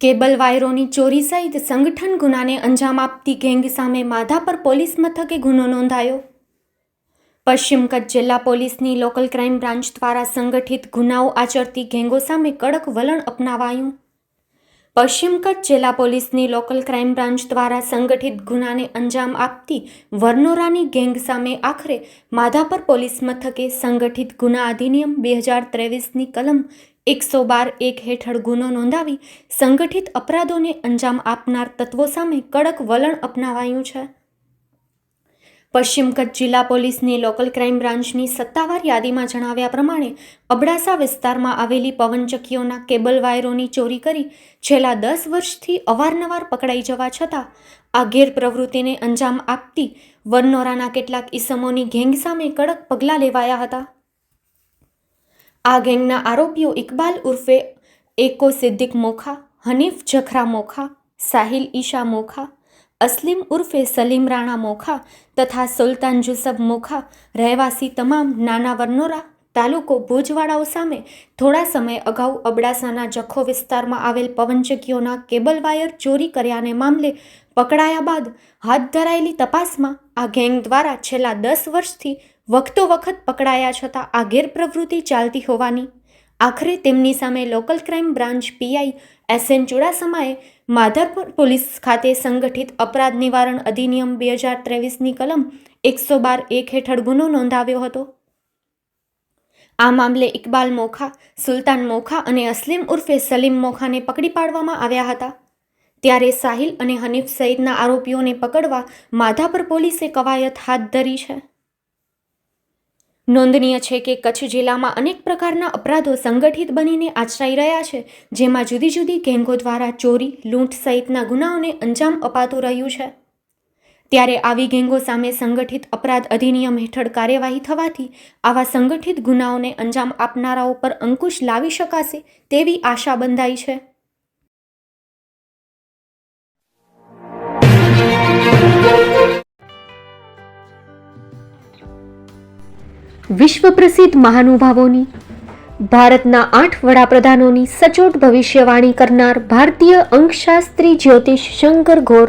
Cable વાયરોની ચોરી સહિત સંગઠન ગુનાને અંજામ આપતી ગેંગ સામે માધાપર પોલીસ મથકે ગુનો નોંધાયો. પશ્ચિમ કચ્છ જિલ્લા પોલીસની લોકલ ક્રાઇમ બ્રાન્ચ દ્વારા સંગઠિત ગુનાઓ આચરતી ગેંગો સામે કડક વલણ અપનાવાયું. પશ્ચિમ કચ્છ જિલ્લા પોલીસની લોકલ ક્રાઇમ બ્રાન્ચ દ્વારા સંગઠિત ગુનાને અંજામ આપતી વરનોરાની ગેંગ સામે આખરે માધાપર પોલીસ મથકે સંગઠિત ગુના અધિનિયમ બે હજાર ત્રેવીસની કલમ એકસો બાર એક હેઠળ ગુનો નોંધાવી સંગઠિત અપરાધોને અંજામ આપનાર તત્વો સામે કડક વલણ અપનાવાયું છે. પશ્ચિમ કચ્છ જિલ્લા પોલીસની લોકલ ક્રાઇમ બ્રાન્ચની સત્તાવાર યાદીમાં જણાવ્યા પ્રમાણે, અબડાસા વિસ્તારમાં આવેલી પવનચક્કીઓના કેબલ વાયરોની ચોરી કરી છેલ્લા દસ વર્ષથી અવારનવાર પકડાઈ જવા છતાં, આ ગેરપ્રવૃત્તિને અંજામ આપતી વનનોરાના કેટલાક ઈસમોની ગેંગ સામે કડક પગલાં લેવાયા હતા. આ ગેંગના આરોપીઓ ઇકબાલ ઉર્ફે એકો સિદ્દીક મોખા, હનીફ જખરા મોખા, સાહિલ ઈશા મોખા, અસલીમ ઉર્ફે સલીમ રાણા મોખા તથા સુલતાન જુસબ મોખા રહેવાસી તમામ નાના વરનોરા તાલુકો ભુજવાળાઓ સામે થોડા સમય અગાઉ અબડાસાના જખો વિસ્તારમાં આવેલ પવનચક્કીઓના કેબલ વાયર ચોરી કર્યાને મામલે પકડાયા બાદ હાથ ધરાયેલી તપાસમાં આ ગેંગ દ્વારા છેલ્લા દસ વર્ષથી વખતો વખત પકડાયા છતાં આ ગેરપ્રવૃત્તિ ચાલતી હોવાની આખરે તેમની સામે local crime branch PI S N ચુડાસમાએ માધરપુર પોલીસ ખાતે સંગઠિત અપરાધ નિવારણ અધિનિયમ બે હજાર ત્રેવીસની કલમ એકસો બાર એક હેઠળ ગુનો નોંધાવ્યો હતો. આ મામલે ઇકબાલ મોખા, સુલતાન મોખા અને અસલીમ ઉર્ફે સલીમ મોખાને પકડી પાડવામાં આવ્યા હતા. ત્યારે સાહિલ અને હનીફ સહિતના આરોપીઓને પકડવા માધાપર પોલીસે કવાયત હાથ ધરી છે. નોંધનીય છે કે કચ્છ જિલ્લામાં અનેક પ્રકારના અપરાધો સંગઠિત બનીને આચરાઈ રહ્યા છે, જેમાં જુદી જુદી ગેંગો દ્વારા ચોરી, લૂંટ સહિતના ગુનાઓને અંજામ અપાતું રહ્યું છે. ત્યારે આવી ગેંગો સામે સંગઠિત અપરાધ અધિનિયમ હેઠળ કાર્યવાહી થવાથી આવા સંગઠિત ગુનાઓને અંજામ આપનારાઓ પર અંકુશ લાવી શકાશે તેવી આશા બંધાઈ છે. વિશ્વ પ્રસિદ્ધ મહાનુભાવોની, ભારતના આઠ વડાપ્રધાનોની સચોટ ભવિષ્યવાણી કરનાર ભારતીય અંકશાસ્ત્રી જ્યોતિષ શંકર ઘોર